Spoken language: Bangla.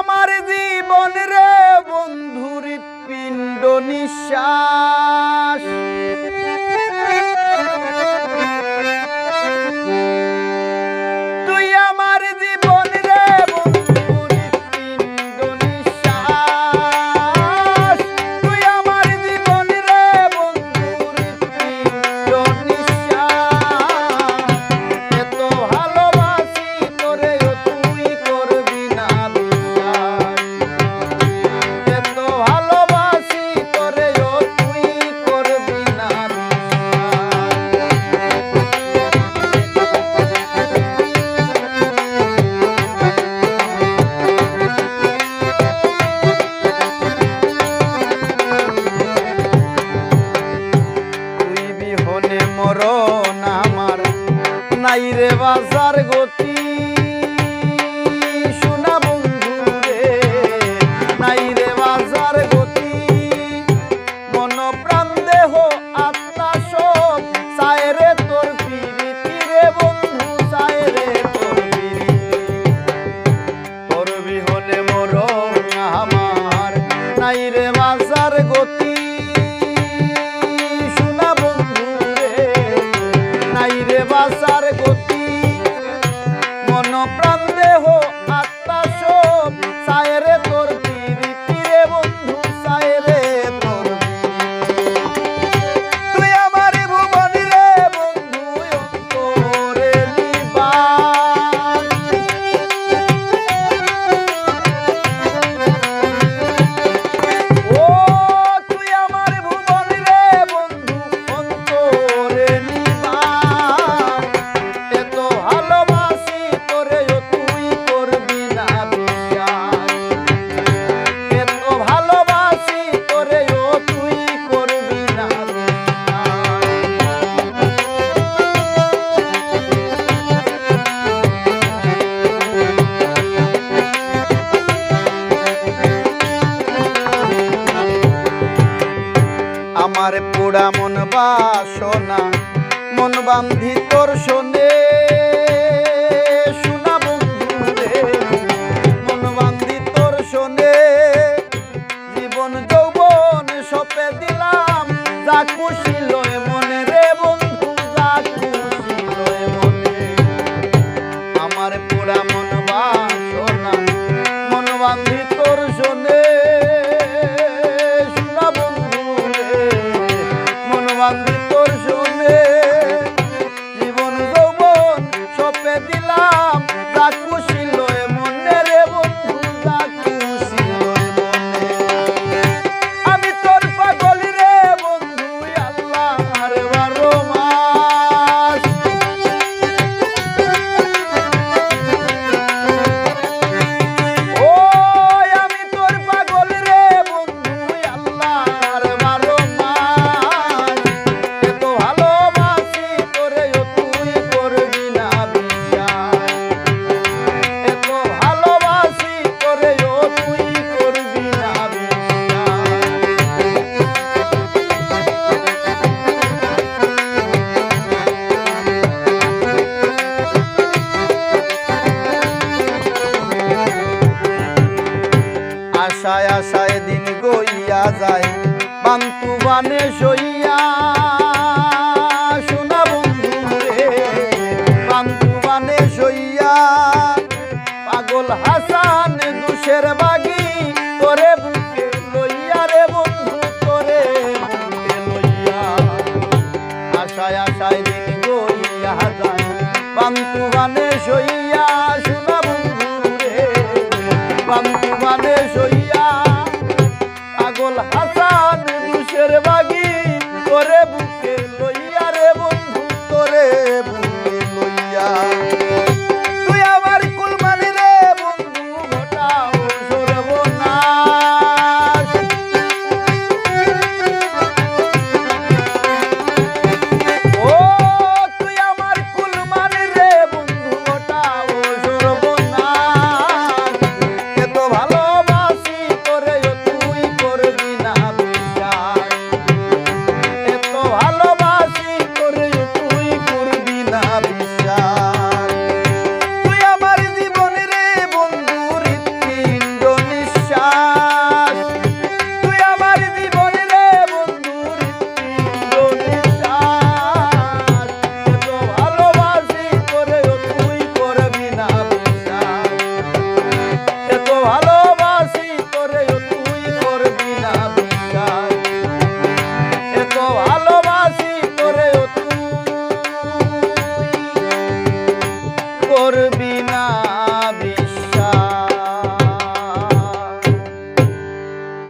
আমার জীবন রে বন্ধুর পিণ্ড নিঃশ্বাস। মরণ আমার। নাই রে বাজার গতি জোড়া মন বাসনা, মন বান্ধি তোর শোনে। জীবন দিলাম খুশি লয় মনে লয় মনে। আমার পোড়া মন বাসনা, মন বান্ধি তোর শোনে। la পান্তুবানে সইয়া, সোনা বন্ধু রে। পান্তুবানে সইয়া, পাগল হাসান দুশের বাগি তোরে বুকে লইয়া রে বন্ধু তোরে বুকে লইয়া। আশায় আশায় দিন গইয়া যায় পান্তুবানে Ore